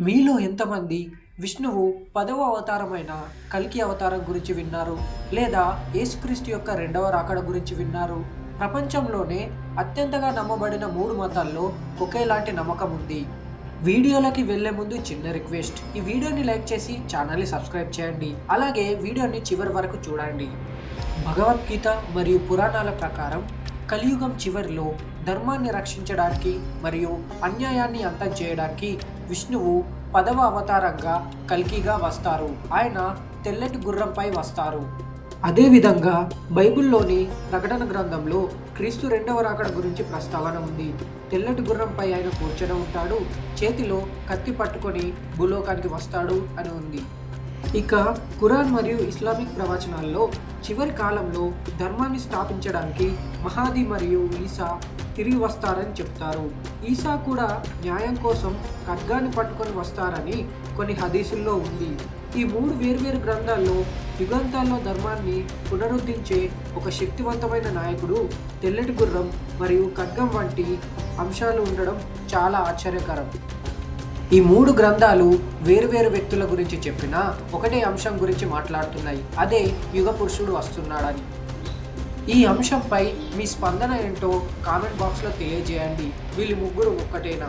మీలో ఎంతమంది విష్ణువు పదవ అవతారమైన కల్కి అవతారం గురించి విన్నారు? లేదా యేసుక్రీస్తు యొక్క రెండవ రాకడ గురించి విన్నారు? ప్రపంచంలోనే అత్యంతగా నమ్మబడిన మూడు మతాల్లో ఒకేలాంటి నమ్మకం ఉంది. వీడియోలకి వెళ్ళే ముందు చిన్న రిక్వెస్ట్. ఈ వీడియోని లైక్ చేసి ఛానల్ని సబ్స్క్రైబ్ చేయండి. అలాగే వీడియోని చివరి వరకు చూడండి. భగవద్గీత మరియు పురాణాల ప్రకారం కలియుగం చివరిలో ధర్మాన్ని రక్షించడానికి మరియు అన్యాయాన్ని అంతం చేయడానికి విష్ణువు పదవ అవతారంగా కల్కిగా వస్తారు. ఆయన తెల్లటి గుర్రంపై వస్తారు. అదేవిధంగా బైబిల్లోని ప్రకటన గ్రంథంలో క్రీస్తు రెండవ రాకడ గురించి ప్రస్తావన ఉంది. తెల్లటి గుర్రంపై ఆయన కూర్చొని ఉంటాడు. చేతిలో కత్తి పట్టుకొని భూలోకానికి వస్తాడు అని ఉంది. ఇక ఖురాన్ మరియు ఇస్లామిక్ ప్రవచనాల్లో చివరి కాలంలో ధర్మాన్ని స్థాపించడానికి మహాది మరియు ఈసా తిరిగి వస్తారని చెప్తారు. ఈసా కూడా న్యాయం కోసం ఖడ్గాన్ని పట్టుకొని వస్తారని కొన్ని హదీసుల్లో ఉంది. ఈ మూడు వేర్వేరు గ్రంథాల్లో యుగంతాల్లో ధర్మాన్ని పునరుద్ధరించే ఒక శక్తివంతమైన నాయకుడు తెల్లటి గుర్రం మరియు ఖడ్గం వంటి అంశాలు ఉండడం చాలా ఆశ్చర్యకరం. ఈ మూడు గ్రంథాలు వేరువేరు వ్యక్తుల గురించి చెప్పినా ఒకటే అంశం గురించి మాట్లాడుతున్నాయి. అదే యుగ పురుషుడు వస్తున్నాడని. ఈ అంశంపై మీ స్పందన ఏంటో కామెంట్ బాక్స్లో తెలియజేయండి. వీళ్ళు ముగ్గురు ఒక్కటేనా?